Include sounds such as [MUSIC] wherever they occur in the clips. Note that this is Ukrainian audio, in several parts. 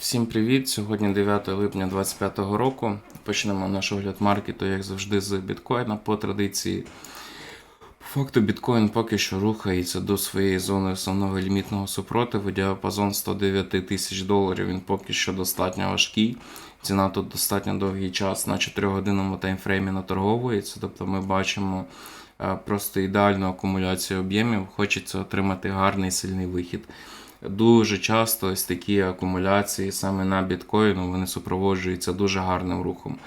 Всім привіт! Сьогодні 9 липня 2025 року. Почнемо наш огляд маркету, як завжди, з біткоїна по традиції. По факту біткоін поки що рухається до своєї зони основного лімітного супротиву. Діапазон 109 тисяч доларів. Він поки що достатньо важкий. Ціна тут достатньо довгий час на 4-годинному таймфреймі наторговується. Тобто ми бачимо е, просто ідеальну акумуляцію об'ємів. Хочеться отримати гарний сильний вихід. Дуже часто ось такі акумуляції саме на біткоїну вони супроводжуються дуже гарним рухом.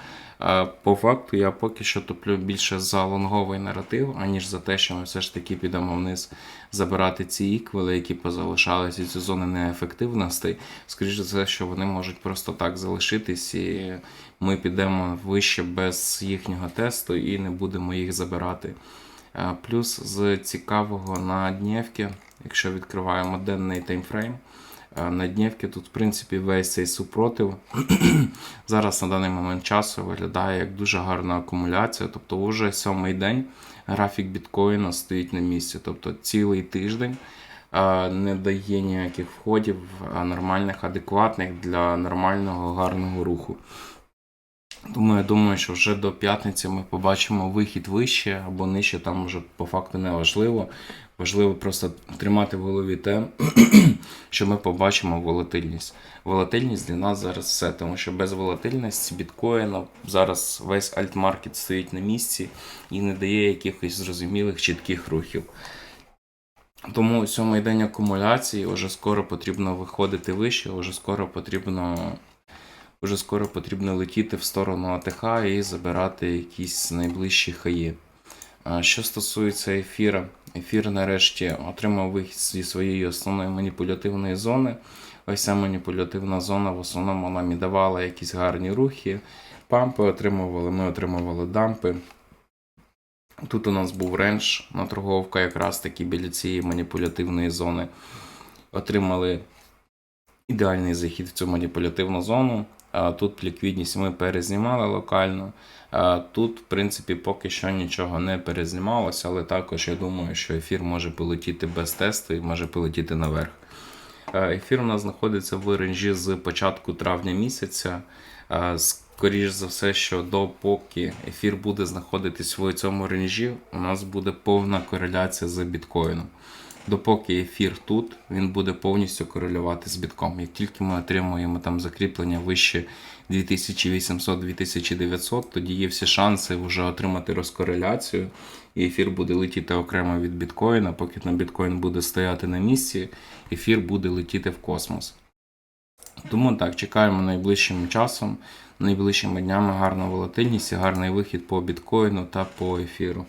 По факту я поки що топлю більше за лонговий наратив, аніж за те, що ми все ж таки підемо вниз забирати ці іквели, які позалишалися ці зони неефективностей. Скоріше за все, що вони можуть просто так залишитись, і ми підемо вище без їхнього тесту і не будемо їх забирати. Е, Плюс з цікавого на днівки, якщо відкриваємо денний таймфрейм, е, на днівки тут, в принципі, весь цей супротив [CLEARS THROAT] зараз на даний момент часу виглядає як дуже гарна акумуляція. Тобто, вже сьомий день графік біткоїна стоїть на місці. Тобто цілий тиждень е, не дає ніяких входів нормальних, адекватних для нормального гарного руху. Тому я думаю, що вже до п'ятниці ми побачимо вихід вище або нижче, там вже по факту не важливо. Важливо просто тримати в голові те, [CLEARS THROAT] що ми побачимо волатильність. Волатильність для нас зараз все, тому що без волатильності біткоїна зараз весь альтмаркет стоїть на місці і не дає якихось зрозумілих чітких рухів. Тому сьомий день акумуляції вже скоро потрібно виходити вище, вже скоро потрібно Уже скоро потрібно летіти в сторону АТХ і забирати якісь найближчі хаї. Що стосується ефіра, ефір нарешті отримав вихід зі своєї основної маніпулятивної зони. Ось ця маніпулятивна зона в основному нам і давала якісь гарні рухи. Пампи отримували, ми отримували дампи. Тут у нас був рендж на торговка, якраз таки біля цієї маніпулятивної зони. Отримали ідеальний захід в цю маніпулятивну зону. Тут ліквідність ми перезнімали локально. Тут, в принципі, поки що нічого не перезнімалося, але також я думаю, що ефір може полетіти без тесту і може полетіти наверх. Ефір у нас знаходиться в ренжі з початку травня місяця. А, Скоріш за все, що допоки ефір буде знаходитись в цьому ренжі, у нас буде повна кореляція з біткоїном допоки ефір тут, він буде повністю корелювати з бітком. Як тільки ми отримуємо там закріплення вище 2800-2900, тоді є всі шанси вже отримати розкореляцію, і ефір буде летіти окремо від біткоїна. Поки на біткоін буде стояти на місці, ефір буде летіти в космос. Тому так, чекаємо найближчим часом, найближчими днями гарну волатильність і гарний вихід по біткоїну та по ефіру.